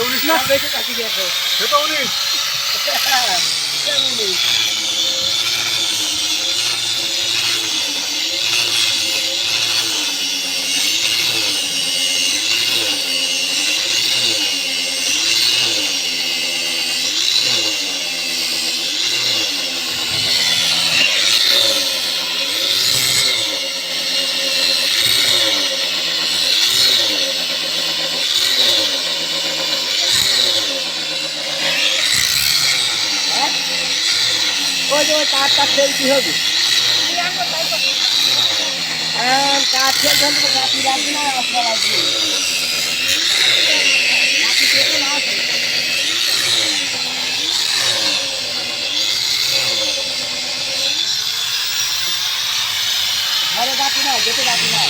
উনিশ না। বেশি কাটি গেছে? সে তো উনিশ। ওই যে ওই কাঠটা ফেলতে হবে? হ্যাঁ কাঠ ফেলতে তো কাঠি লাগবে না আসা লাগবে ঘরে গাছি না যেতে গাছি না